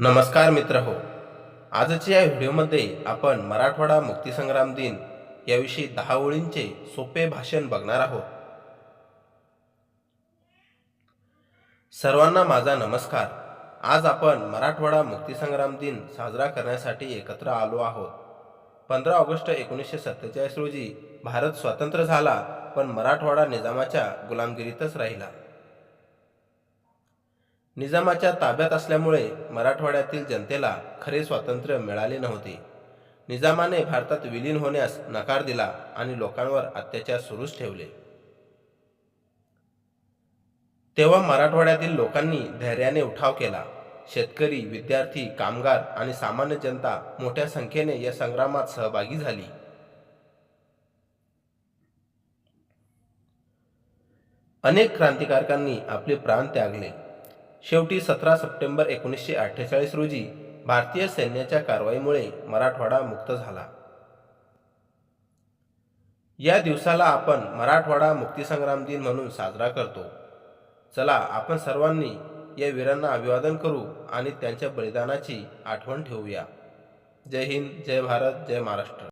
नमस्कार मित्र हो. आजच्या या व्हिडिओमध्ये आपण मराठवाडा मुक्तीसंग्राम दिन याविषयी दहा ओळींचे सोपे भाषण बघणार आहोत. सर्वांना माझा नमस्कार. आज आपण मराठवाडा मुक्तीसंग्राम दिन साजरा करण्यासाठी एकत्र आलो आहोत. पंधरा ऑगस्ट एकोणीसशे सत्तेचाळीस रोजी भारत स्वतंत्र झाला पण मराठवाडा निजामाच्या गुलामगिरीतच राहिला. निजामाच्या ताब्यात असल्यामुळे मराठवाड्यातील जनतेला खरे स्वातंत्र्य मिळाले नव्हते. निजामाने भारतात विलीन होण्यास नकार दिला आणि लोकांवर अत्याचार सुरूच ठेवले. तेव्हा मराठवाड्यातील लोकांनी धैर्याने उठाव केला. शेतकरी विद्यार्थी कामगार आणि सामान्य जनता मोठ्या संख्येने या संग्रामात सहभागी झाली. अनेक क्रांतिकारकांनी आपले प्राण त्यागले. शेवटी सतरा सप्टेंबर एकोणीसशे अठ्ठेचाळीस रोजी भारतीय सैन्याच्या कारवाईमुळे मराठवाडा मुक्त झाला. या दिवसाला आपण मराठवाडा मुक्तीसंग्राम दिन म्हणून साजरा करतो. चला आपण सर्वांनी या वीरांना अभिवादन करू आणि त्यांच्या बलिदानाची आठवण ठेवूया. जय हिंद जय भारत जय महाराष्ट्र.